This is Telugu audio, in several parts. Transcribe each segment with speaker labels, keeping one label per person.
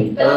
Speaker 1: ఎంతో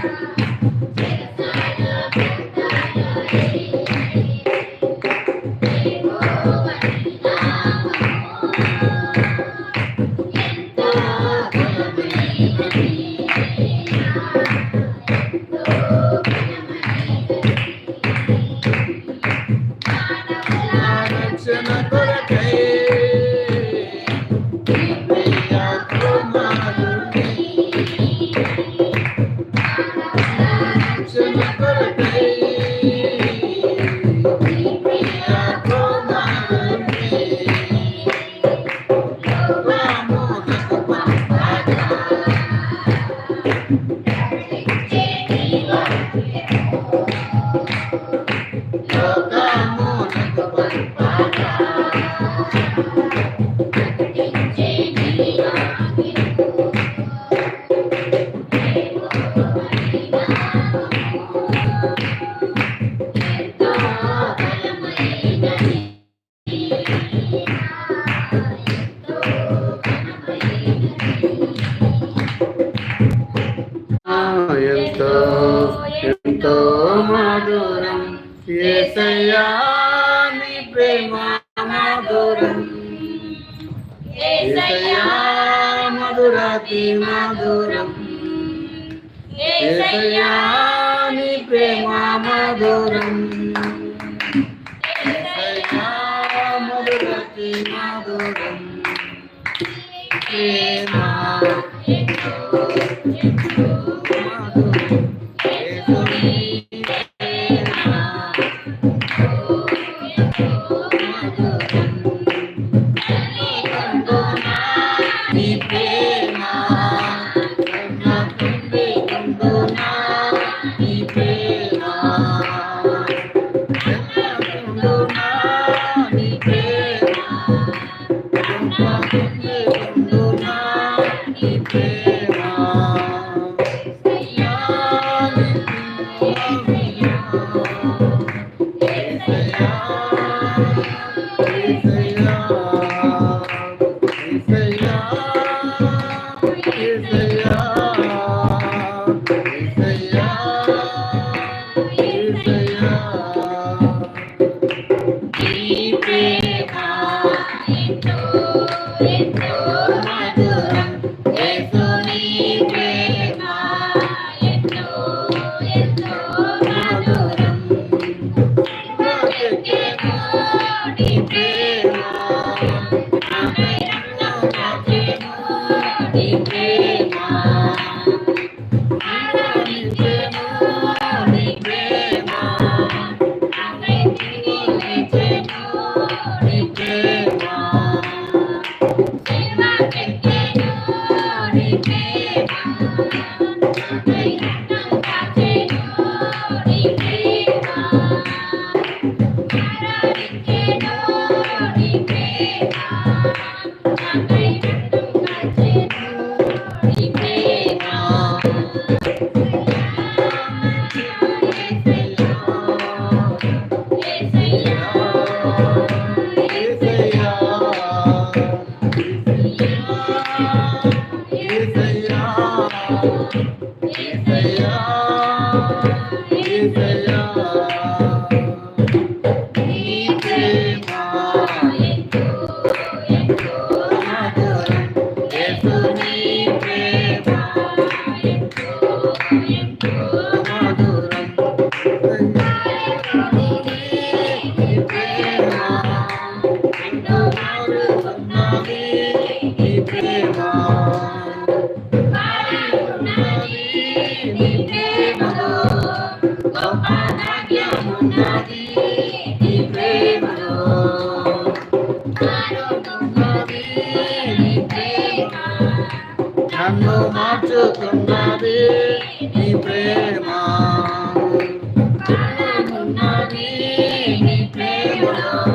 Speaker 1: Thank you. ఎంతో మధురం ఏసయ్యా నన్ను మార్చుతున్నది నీ ప్రేమ. ఉన్నది నీ ప్రేమ.